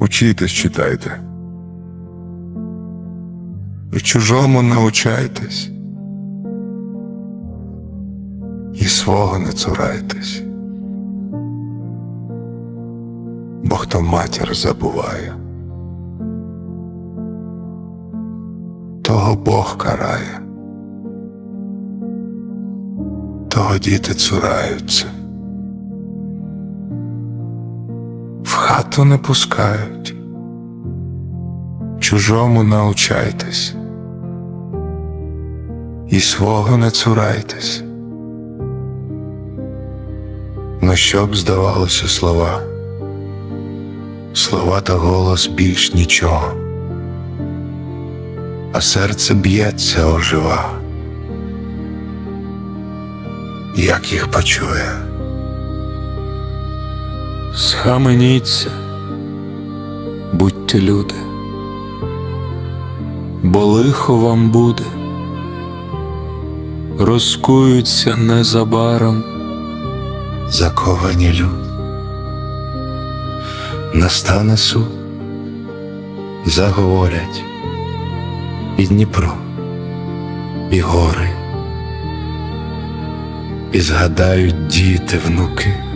Учітесь, читайте. І чужому научайтесь. І свого не цурайтесь. Бо хто матір забуває, того Бог карає, того діти цураються. Хату не пускають, чужому научайтесь, і свого не цурайтесь. Ну щоб здавалося слова, слова та голос більш нічого, а серце б'ється ожива, як їх почує. Схаменіться, будьте люди, бо лихо вам буде, розкуються незабаром, заковані люд. Настане суд, заговорять і Дніпро, і гори, і згадають діти, внуки,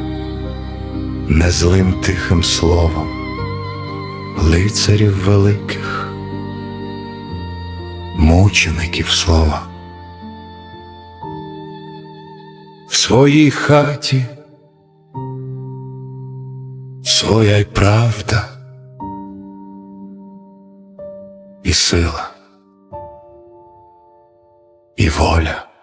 незлим тихим словом, лицарів великих, мучеників слова. В своїй хаті своя й правда і сила, і воля.